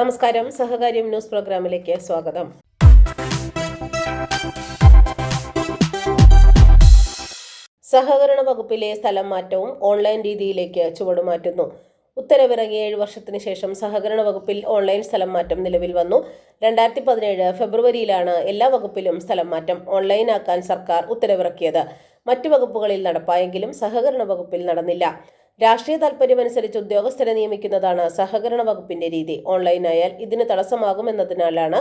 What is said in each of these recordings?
നമസ്കാരം. സഹകാര്യം ന്യൂസ് പ്രോഗ്രാമിലേക്ക് സ്വാഗതം. സഹകരണ വകുപ്പിലെ സ്ഥലം മാറ്റവും ഓൺലൈൻ രീതിയിലേക്ക് ചുവടുമാറ്റുന്നു ഉത്തരവിറങ്ങി ഏഴ് വർഷത്തിന് ശേഷം സഹകരണ വകുപ്പിൽ ഓൺലൈൻ സ്ഥലം മാറ്റം നിലവിൽ വന്നു. രണ്ടായിരത്തി പതിനേഴ് ഫെബ്രുവരിയിലാണ് എല്ലാ വകുപ്പിലും സ്ഥലം മാറ്റം ഓൺലൈനാക്കാൻ സർക്കാർ ഉത്തരവിറക്കിയത്. മറ്റു വകുപ്പുകളിൽ നടപ്പായെങ്കിലും സഹകരണ വകുപ്പിൽ നടന്നില്ല. രാഷ്ട്രീയ താൽപര്യമനുസരിച്ച് ഉദ്യോഗസ്ഥരെ നിയമിക്കുന്നതാണ് സഹകരണ വകുപ്പിന്റെ രീതി. ഓൺലൈനായാൽ ഇതിന് തടസ്സമാകുമെന്നതിനാലാണ്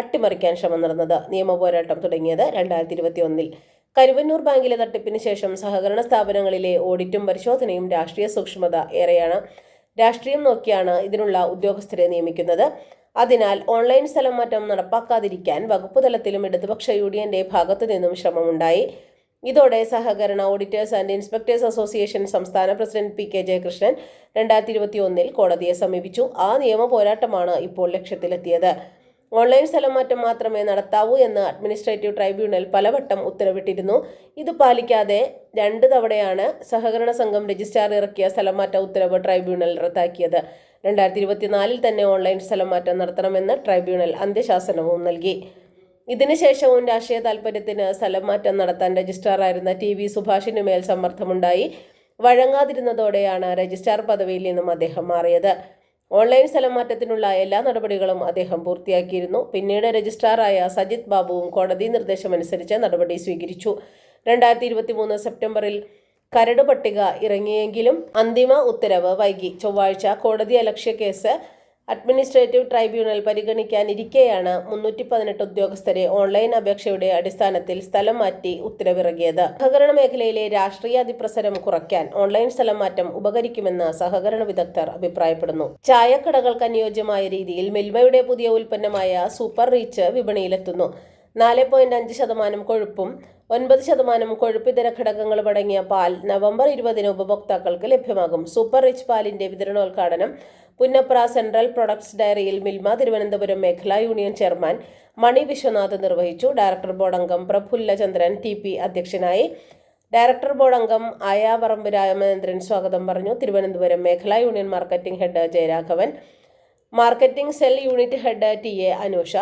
അട്ടിമറിക്കാൻ ശ്രമം നടന്നത്. നിയമപോരാട്ടം തുടങ്ങിയത് രണ്ടായിരത്തി ഇരുപത്തി ഒന്നിൽ കരുവന്നൂർ ബാങ്കിലെ തട്ടിപ്പിന് ശേഷം സഹകരണ സ്ഥാപനങ്ങളിലെ ഓഡിറ്റും പരിശോധനയും രാഷ്ട്രീയ സൂക്ഷ്മത ഏറെയാണ്. രാഷ്ട്രീയം നോക്കിയാണ് ഇതിനുള്ള ഉദ്യോഗസ്ഥരെ നിയമിക്കുന്നത്. അതിനാൽ ഓൺലൈൻ സ്ഥലം മാറ്റം നടപ്പാക്കാതിരിക്കാൻ വകുപ്പ് തലത്തിലും ഇടതുപക്ഷ യു ഡി എന്റെ ഭാഗത്തു നിന്നും ശ്രമമുണ്ടായി. ഇതോടെ സഹകരണ ഓഡിറ്റേഴ്സ് ആൻഡ് ഇൻസ്പെക്ടേഴ്സ് അസോസിയേഷൻ സംസ്ഥാന പ്രസിഡന്റ് പി കെ ജയകൃഷ്ണൻ രണ്ടായിരത്തി ഇരുപത്തി ഒന്നിൽ കോടതിയെ സമീപിച്ചു. ആ നിയമ പോരാട്ടമാണ് ഇപ്പോൾ ലക്ഷ്യത്തിലെത്തിയത്. ഓൺലൈൻ സ്ഥലം മാറ്റം മാത്രമേ നടത്താവൂ എന്ന് അഡ്മിനിസ്ട്രേറ്റീവ് ട്രൈബ്യൂണൽ പലവട്ടം ഉത്തരവിട്ടിരുന്നു. ഇത് പാലിക്കാതെ രണ്ട് തവണയാണ് സഹകരണ സംഘം രജിസ്ട്രാർ ഇറക്കിയ സ്ഥലം മാറ്റ ഉത്തരവ് ട്രൈബ്യൂണൽ റദ്ദാക്കിയത്. രണ്ടായിരത്തി ഇരുപത്തിനാലിൽ തന്നെ ഓൺലൈൻ സ്ഥലം മാറ്റം നടത്തണമെന്ന് ട്രൈബ്യൂണൽ അന്ത്യശാസനവും നൽകി. ഇതിനുശേഷവും രാഷ്ട്രീയ താല്പര്യത്തിന് സ്ഥലം മാറ്റം നടത്താൻ രജിസ്ട്രാറായിരുന്ന ടി വി സുഭാഷിന് മേൽ സമ്മർദ്ദമുണ്ടായി. വഴങ്ങാതിരുന്നതോടെയാണ് രജിസ്ട്രാർ പദവിയിൽ നിന്നും അദ്ദേഹം മാറിയത്. ഓൺലൈൻ സ്ഥലം മാറ്റത്തിനുള്ള എല്ലാ നടപടികളും അദ്ദേഹം പൂർത്തിയാക്കിയിരുന്നു. പിന്നീട് രജിസ്ട്രാറായ സജിത് ബാബുവും കോടതി നിർദ്ദേശമനുസരിച്ച് നടപടി സ്വീകരിച്ചു. രണ്ടായിരത്തി ഇരുപത്തി മൂന്ന് സെപ്റ്റംബറിൽ കരട് പട്ടിക ഇറങ്ങിയെങ്കിലും അന്തിമ ഉത്തരവ് വൈകി. ചൊവ്വാഴ്ച കോടതി അലക്ഷ്യ കേസ് അഡ്മിനിസ്ട്രേറ്റീവ് ട്രൈബ്യൂണൽ പരിഗണിക്കാനിരിക്കെയാണ് മുന്നൂറ്റി പതിനെട്ട് ഉദ്യോഗസ്ഥരെ ഓൺലൈൻ അപേക്ഷയുടെ അടിസ്ഥാനത്തിൽ സ്ഥലം മാറ്റി ഉത്തരവിറങ്ങിയത്. സഹകരണ മേഖലയിലെ രാഷ്ട്രീയ അതിപ്രസരം കുറയ്ക്കാൻ ഓൺലൈൻ സ്ഥലം മാറ്റം ഉപകരിക്കുമെന്ന് സഹകരണ വിദഗ്ധർ അഭിപ്രായപ്പെടുന്നു. ചായക്കടകൾക്ക് അനുയോജ്യമായ രീതിയിൽ മിൽമയുടെ പുതിയ ഉൽപ്പന്നമായ സൂപ്പർ റീച്ച് വിപണിയിലെത്തുന്നു. നാല് പോയിന്റ് അഞ്ച് ശതമാനം കൊഴുപ്പും ഒൻപത് ശതമാനം കൊഴുപ്പിതര ഘടകങ്ങൾ അടങ്ങിയ പാൽ നവംബർ ഇരുപതിന് ഉപഭോക്താക്കൾക്ക് ലഭ്യമാകും. സൂപ്പർ റിച്ച് പാലിന്റെ വിതരണോദ്ഘാടനം പുന്നപ്ര സെൻട്രൽ പ്രൊഡക്ട്സ് ഡയറിയിൽ മിൽമ തിരുവനന്തപുരം മേഖലാ യൂണിയൻ ചെയർമാൻ മണി വിശ്വനാഥ് നിർവഹിച്ചു. ഡയറക്ടർ ബോർഡ് അംഗം പ്രഫുല്ല ചന്ദ്രൻ ടി പി അധ്യക്ഷനായി. ഡയറക്ടർ ബോർഡ് അംഗം ആയാപറമ്പ് രാമചന്ദ്രൻ സ്വാഗതം പറഞ്ഞു. തിരുവനന്തപുരം മേഖലാ union marketing head Jayaraghavan marketing cell unit head T A Anusha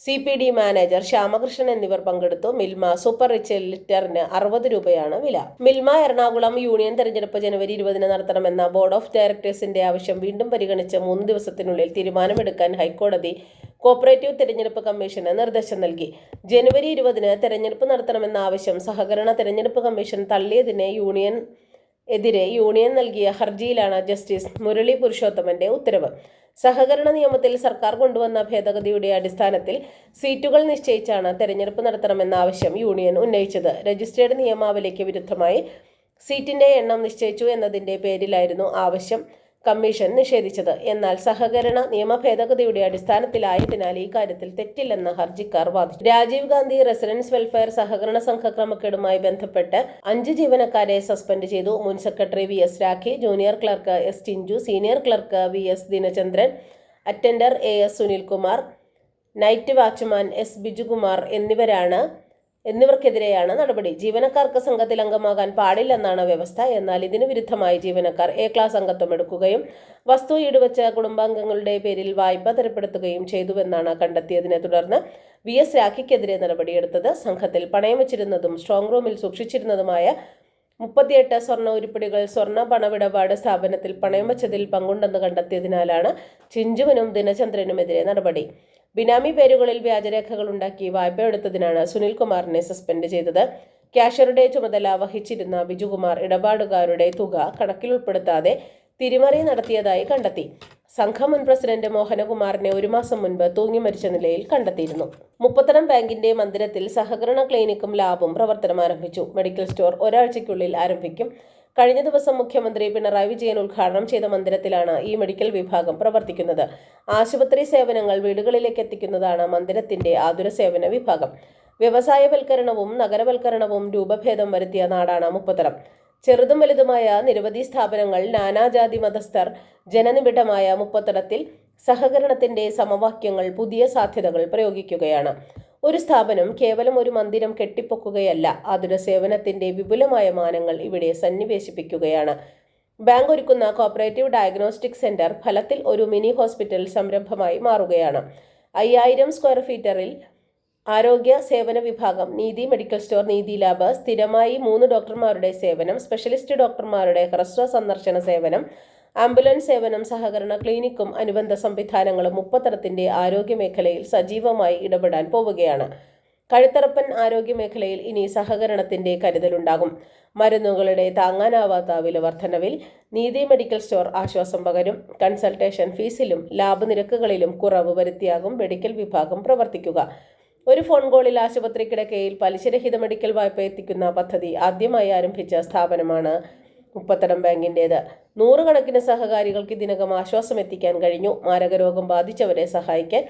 C P D manager Shyamakrishnan എന്നിവർ പങ്കെടുത്തു. മിൽമ സൂപ്പർ റിച്ച് ലിറ്ററിന് അറുപത് രൂപയാണ് വില. മിൽമ എറണാകുളം യൂണിയൻ തെരഞ്ഞെടുപ്പ് ജനുവരി ഇരുപതിന് നടത്തണമെന്ന ബോർഡ് ഓഫ് ഡയറക്ടേഴ്സിന്റെ ആവശ്യം വീണ്ടും പരിഗണിച്ച് മൂന്ന് ദിവസത്തിനുള്ളിൽ തീരുമാനമെടുക്കാൻ ഹൈക്കോടതി കോപ്പറേറ്റീവ് തെരഞ്ഞെടുപ്പ് കമ്മീഷന് നിർദ്ദേശം നൽകി. ജനുവരി ഇരുപതിന് തെരഞ്ഞെടുപ്പ് നടത്തണമെന്ന ആവശ്യം സഹകരണ തെരഞ്ഞെടുപ്പ് കമ്മീഷൻ തള്ളിയതിനെ യൂണിയൻ എതിരെ യൂണിയൻ നൽകിയ ഹർജിയിലാണ് ജസ്റ്റിസ് മുരളി പുരുഷോത്തമന്റെ ഉത്തരവ്. സഹകരണ നിയമത്തിൽ സർക്കാർ കൊണ്ടുവന്ന ഭേദഗതിയുടെ അടിസ്ഥാനത്തിൽ സീറ്റുകൾ നിശ്ചയിച്ചാണ് തെരഞ്ഞെടുപ്പ് നടത്തണമെന്ന ആവശ്യം യൂണിയൻ ഉന്നയിച്ചത്. രജിസ്ട്രേഡ് നിയമാവലിക്ക് വിരുദ്ധമായി സീറ്റിന്റെ എണ്ണം നിശ്ചയിച്ചു എന്നതിന്റെ പേരിലായിരുന്നു ആവശ്യം. കമ്മീഷൻ നിഷേധിച്ചത്. എന്നാൽ സഹകരണ നിയമ ഭേദഗതിയുടെ അടിസ്ഥാനത്തിലായതിനാൽ ഈ കാര്യത്തിൽ തെറ്റില്ലെന്ന് ഹർജിക്കാർ വാദിച്ചു. രാജീവ് ഗാന്ധി റെസിഡൻസ് വെൽഫെയർ സഹകരണ സംഘക്രമക്കേടുമായി ബന്ധപ്പെട്ട് അഞ്ച് ജീവനക്കാരെ സസ്പെൻഡ് ചെയ്തു. മുൻ secretary V S Rakhi junior clerk S Tinchu senior clerk V S Dinachandran attender A S Sunilkumar night watchman S Bijukumar എന്നിവരാണ് എന്നിവർക്കെതിരെയാണ് നടപടി. ജീവനക്കാർക്ക് സംഘത്തിൽ അംഗമാകാൻ പാടില്ലെന്നാണ് വ്യവസ്ഥ. എന്നാൽ ഇതിന് വിരുദ്ധമായി ജീവനക്കാർ എ ക്ലാസ് അംഗത്വം എടുക്കുകയും വസ്തു ഈടുവച്ച കുടുംബാംഗങ്ങളുടെ പേരിൽ വായ്പ തരപ്പെടുത്തുകയും ചെയ്തുവെന്നാണ് കണ്ടെത്തിയതിനെ തുടർന്ന് വി എസ് രാഖിക്കെതിരെ നടപടിയെടുത്തത്. സംഘത്തിൽ പണയം വെച്ചിരുന്നതും സ്ട്രോങ് റൂമിൽ സൂക്ഷിച്ചിരുന്നതുമായ മുപ്പത്തിയെട്ട് സ്വർണ ഉരുപ്പിടികൾ സ്വർണ പണമിടപാട് സ്ഥാപനത്തിൽ പണയം വച്ചതിൽ പങ്കുണ്ടെന്ന് കണ്ടെത്തിയതിനാലാണ് ചിഞ്ചുവിനും ദിനചന്ദ്രനുമെതിരെ നടപടി. ബിനാമി പേരുകളിൽ വ്യാജരേഖകൾ ഉണ്ടാക്കി വായ്പ എടുത്തതിനാണ് സുനിൽകുമാറിനെ സസ്പെൻഡ് ചെയ്തത്. ക്യാഷറുടെ ചുമതല വഹിച്ചിരുന്ന ബിജുകുമാർ ഇടപാടുകാരുടെ തുക കണക്കിലുൾപ്പെടുത്താതെ തിരിമറി നടത്തിയതായി കണ്ടെത്തി. സംഘം മുൻ പ്രസിഡന്റ് മോഹനകുമാറിനെ ഒരു മാസം മുൻപ് തൂങ്ങി മരിച്ച നിലയിൽ കണ്ടെത്തിയിരുന്നു. മുപ്പത്തരം ബാങ്കിന്റെ മന്ദിരത്തിൽ സഹകരണ ക്ലിനിക്കും ലാബും പ്രവർത്തനം ആരംഭിച്ചു. മെഡിക്കൽ സ്റ്റോർ ഒരാഴ്ചയ്ക്കുള്ളിൽ ആരംഭിക്കും. കഴിഞ്ഞ ദിവസം മുഖ്യമന്ത്രി പിണറായി വിജയൻ ഉദ്ഘാടനം ചെയ്ത മന്ദിരത്തിലാണ് ഈ മെഡിക്കൽ വിഭാഗം പ്രവർത്തിക്കുന്നത്. ആശുപത്രി സേവനങ്ങൾ വീടുകളിലേക്ക് എത്തിക്കുന്നതാണ് മന്ദിരത്തിന്റെ ആതുര സേവന വിഭാഗം. വ്യവസായവൽക്കരണവും നഗരവൽക്കരണവും രൂപഭേദം വരുത്തിയ നാടാണ് മുപ്പത്തരം ചെറുതും വലുതുമായ നിരവധി സ്ഥാപനങ്ങൾ നാനാജാതി മതസ്ഥർ ജനനിബിഡമായ മുപ്പത്തടത്തിൽ സഹകരണത്തിന്റെ സമവാക്യങ്ങൾ പുതിയ സാധ്യതകൾ പ്രയോഗിക്കുകയാണ്. ഒരു സ്ഥാപനം കേവലം ഒരു മന്ദിരം കെട്ടിപ്പൊക്കുകയല്ല ആതുര സേവനത്തിന്റെ വിപുലമായ മാനങ്ങൾ ഇവിടെ സന്നിവേശിപ്പിക്കുകയാണ്. ബാങ്ക് ഒരുക്കുന്ന കോപ്പറേറ്റീവ് ഡയഗ്നോസ്റ്റിക് സെന്റർ ഫലത്തിൽ ഒരു മിനി ഹോസ്പിറ്റൽ സംരംഭമായി മാറുകയാണ്. അയ്യായിരം സ്ക്വയർ ഫീറ്ററിൽ ആരോഗ്യ സേവന വിഭാഗം നീതി മെഡിക്കൽ സ്റ്റോർ നീതി ലാബ് സ്ഥിരമായി മൂന്ന് ഡോക്ടർമാരുടെ സേവനം സ്പെഷ്യലിസ്റ്റ് ഡോക്ടർമാരുടെ ഹ്രസ്വ സന്ദർശന സേവനം ആംബുലൻസ് സേവനം സഹകരണ ക്ലിനിക്കും അനുബന്ധ സംവിധാനങ്ങളും മുപ്പത്തരത്തിന്റെ ആരോഗ്യ മേഖലയിൽ സജീവമായി ഇടപെടാൻ പോവുകയാണ്. കഴുത്തറപ്പൻ ആരോഗ്യ മേഖലയിൽ ഇനി സഹകരണത്തിന്റെ കരുതലുണ്ടാകും. മരുന്നുകളുടെ താങ്ങാനാവാത്ത വില വർധനവിൽ നീതി മെഡിക്കൽ സ്റ്റോർ ആശ്വാസം പകരും. കൺസൾട്ടേഷൻ ഫീസിലും ലാബ് നിരക്കുകളിലും കുറവ് വരുത്തിയാകും മെഡിക്കൽ വിഭാഗം പ്രവർത്തിക്കുക. ഒരു ഫോൺ കോളിൽ ആശുപത്രി കിടക്കയിൽ പലിശരഹിത മെഡിക്കൽ വായ്പ എത്തിക്കുന്ന പദ്ധതി ആദ്യമായി ആരംഭിച്ച സ്ഥാപനമാണ് മുപ്പത്തടം ബാങ്കിന്റേത് നൂറുകണക്കിന് സഹകാരികൾക്ക് ഇതിനകം ആശ്വാസം എത്തിക്കാൻ കഴിഞ്ഞു. മാരകരോഗം ബാധിച്ചവരെ സഹായിക്കാൻ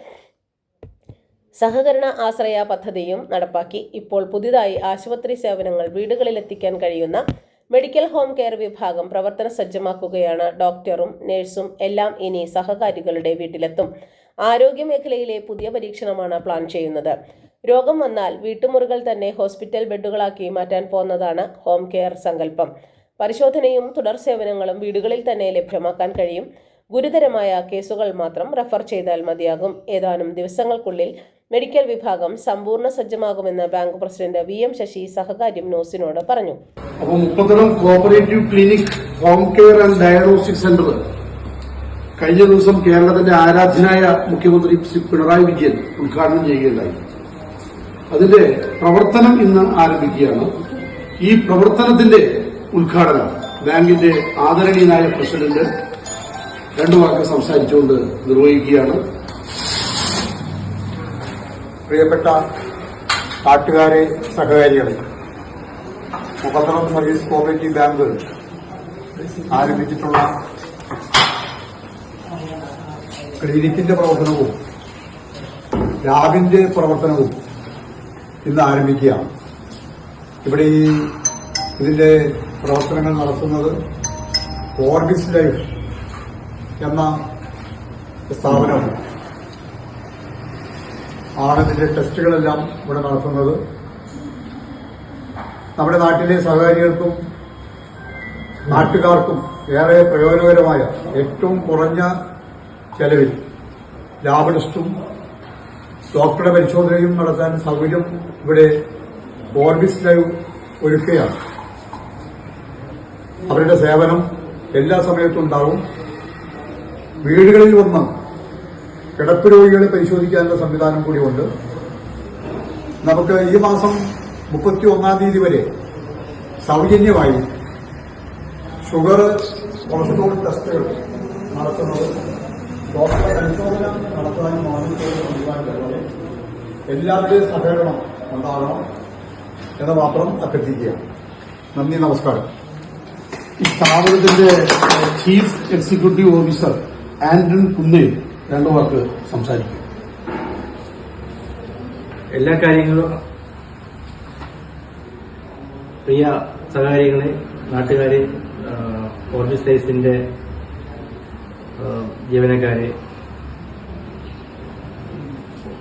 സഹകരണ ആശ്രയ പദ്ധതിയും നടപ്പാക്കി. ഇപ്പോൾ പുതിയതായി ആശുപത്രി സേവനങ്ങൾ വീടുകളിൽ എത്തിക്കാൻ കഴിയുന്ന മെഡിക്കൽ ഹോം കെയർ വിഭാഗം പ്രവർത്തന സജ്ജമാക്കുകയാണ്. ഡോക്ടറും നഴ്സും എല്ലാം ഇനി സഹകാരികളുടെ വീട്ടിലെത്തും. ആരോഗ്യമേഖലയിലെ പുതിയ പരീക്ഷണമാണ് പ്ലാൻ ചെയ്യുന്നത്. രോഗം വന്നാൽ വീട്ടുമുറികൾ തന്നെ ഹോസ്പിറ്റൽ ബെഡുകളാക്കി മാറ്റാൻ പോകുന്നതാണ് ഹോം കെയർ സങ്കല്പം. പരിശോധനയും തുടർ സേവനങ്ങളും വീടുകളിൽ തന്നെ ലഭ്യമാക്കാൻ കഴിയും. ഗുരുതരമായ കേസുകൾ മാത്രം റഫർ ചെയ്താൽ മതിയാകും. ഏതാനും ദിവസങ്ങൾക്കുള്ളിൽ മെഡിക്കൽ വിഭാഗം സമ്പൂർണ സജ്ജമാകുമെന്ന് bank president V M Sasi Sahakaryam ന്യൂസിനോട് പറഞ്ഞു. അപ്പോൾ cooperative clinic home care and diagnostic centre. കഴിഞ്ഞ ദിവസം കേരളത്തിന്റെ ആരാധ്യനായ മുഖ്യമന്ത്രി ശ്രീ പിണറായി വിജയൻ ഉദ്ഘാടനം ചെയ്യുകയുണ്ടായി. അതിന്റെ പ്രവർത്തനം ഇന്ന് ആരംഭിക്കുകയാണ്. ഈ പ്രവർത്തനത്തിന്റെ ഉദ്ഘാടനം. ബാങ്കിന്റെ ആദരണീയനായ പ്രസിഡന്റ് രണ്ടു വാക്ക് സംസാരിച്ചുകൊണ്ട് നിർവഹിക്കുകയാണ്. പ്രിയപ്പെട്ട നാട്ടുകാരെ സഹകാരികളെ മുഖത്തറം സർവീസ് കോപ്പറേറ്റീവ് ബാങ്ക് ആരംഭിച്ചിട്ടുള്ള ക്ലിനിക്കിന്റെ പ്രവർത്തനവും ലാബിന്റെ പ്രവർത്തനവും ഇന്ന് ആരംഭിക്കുകയാണ്. ഇവിടെ ഇതിന്റെ പ്രവർത്തനങ്ങൾ നടത്തുന്നത് ഓർഗിസ് ലൈഫ് എന്ന സ്ഥാപനമാണ്. ആണ് ഇതിന്റെ ടെസ്റ്റുകളെല്ലാം ഇവിടെ നടത്തുന്നത്. നമ്മുടെ നാട്ടിലെ സഹകാരികൾക്കും നാട്ടുകാർക്കും ഏറെ പ്രയോജനകരമായ ഏറ്റവും കുറഞ്ഞ ചെലവിൽ ലാബ് ടെസ്റ്റും ഡോക്ടറുടെ പരിശോധനയും നടത്താൻ സൗകര്യം ഇവിടെ ഓർബിസ് ലൈവ് ഒരുക്കുകയാണ്. അവരുടെ സേവനം എല്ലാ സമയത്തും ഉണ്ടാവും. വീടുകളിൽ വന്ന് കിടപ്പ് രോഗികളെ പരിശോധിക്കാനുള്ള സംവിധാനം കൂടിയുണ്ട്. നമുക്ക് ഈ മാസം മുപ്പത്തി ഒന്നാം തീയതി വരെ സൗജന്യമായി ഷുഗർ കൊളസ്ട്രോൾ ടെസ്റ്റുകൾ നടത്തുന്നത് ഡോക്ടർ പരിശോധന നടത്താനും മാനസിക എല്ലാവരുടെയും സഹകരണം ഉണ്ടാകണം എന്ന് മാത്രം അഭ്യർത്ഥിക്കുക നന്ദി നമസ്കാരം. ഈ സ്ഥാപനത്തിന്റെ chief executive officer Anton Kunnel രണ്ടു വാക്ക് സംസാരിക്കും. എല്ലാ കാര്യങ്ങളും പ്രിയ സഹകാരികളെ നാട്ടുകാരെ ഓർബിസ് ലൈഫിന്റെ ജീവനക്കാരെ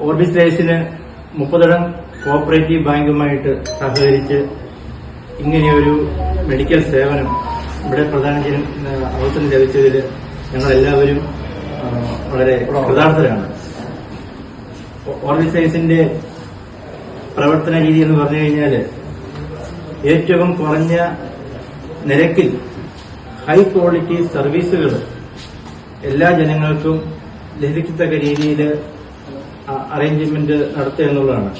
ഓർബിസ് ലൈഫിന് മുപ്പതടം കോഓപ്പറേറ്റീവ് ബാങ്കുമായിട്ട് സഹകരിച്ച് ഇങ്ങനെയൊരു മെഡിക്കൽ സേവനം ഇവിടെ പ്രധാന അവസരം ലഭിച്ചതിൽ ഞങ്ങളെല്ലാവരും വളരെ കൃതാർത്ഥരാണ്. ഓർഗനൈസേഷന്റെ പ്രവർത്തന രീതി എന്ന് പറഞ്ഞു കഴിഞ്ഞാൽ ഏറ്റവും കുറഞ്ഞ നിരക്കിൽ ഹൈ ക്വാളിറ്റി സർവീസുകൾ എല്ലാ ജനങ്ങൾക്കും ലഭിക്കത്തക്ക രീതിയിൽ അറേഞ്ച്മെന്റ് നടത്തുക എന്നുള്ളതാണ്.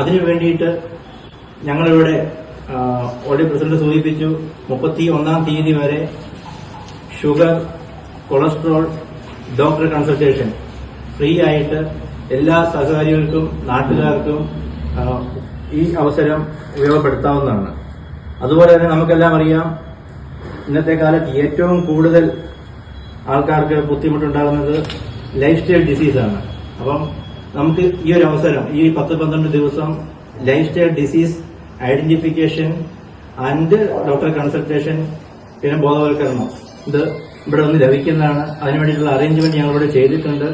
അതിനു വേണ്ടിയിട്ട് ഞങ്ങളിവിടെ ഓൾറെഡി പ്രസിഡന്റ് സൂചിപ്പിച്ചു മുപ്പത്തി ഒന്നാം തീയതി വരെ sugar cholesterol doctor consultation. Free ആയിട്ട് എല്ലാ സഹകാരികൾക്കും നാട്ടുകാർക്കും ഈ അവസരം ഉപയോഗപ്പെടുത്താവുന്നതാണ്. അതുപോലെ തന്നെ നമുക്കെല്ലാം അറിയാം ഇന്നത്തെ കാലത്ത് ഏറ്റവും കൂടുതൽ ആൾക്കാർക്ക് ബുദ്ധിമുട്ടുണ്ടാകുന്നത് ലൈഫ് സ്റ്റൈൽ ഡിസീസാണ് അപ്പം നമുക്ക് ഈ ഒരു അവസരം ഈ പത്ത് പന്ത്രണ്ട് ദിവസം lifestyle disease identification and doctor consultation പിന്നെ ബോധവൽക്കരണം. ഇത് ഇവിടെ ഒന്ന് ലഭിക്കുന്നതാണ്. അതിനുവേണ്ടിയിട്ടുള്ള അറേഞ്ച്മെന്റ് ഞങ്ങളിവിടെ ചെയ്തിട്ടുണ്ട്.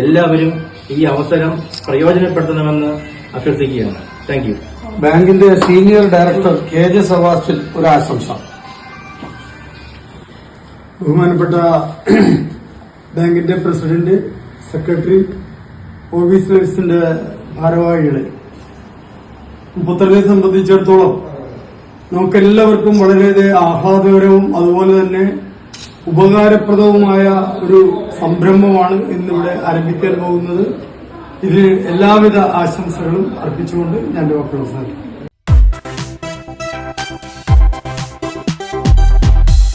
എല്ലാവരും ഈ അവസരം പ്രയോജനപ്പെടുത്തണമെന്ന് അഭ്യർത്ഥിക്കുകയാണ്. താങ്ക് യു ബാങ്കിന്റെ senior director K J Savasil ഒരു ആശംസ. ബഹുമാനപ്പെട്ട ബാങ്കിന്റെ പ്രസിഡന്റ് സെക്രട്ടറി ഓഫീസ് നഴ്സിന്റെ ഭാരവാഹികളെ മുപ്പത്തറിനെ സംബന്ധിച്ചിടത്തോളം നമുക്കെല്ലാവർക്കും വളരെയധികം ആഹ്ലാദകരവും അതുപോലെ തന്നെ ഉപകാരപ്രദവുമായ ഒരു സംരംഭമാണ് ഇന്നിവിടെ ആരംഭിക്കാൻ പോകുന്നത്. ഇതിന് എല്ലാവിധ ആശംസകളും അർപ്പിച്ചുകൊണ്ട് ഞാൻ വാക്കുകൾ അവസാനിക്കും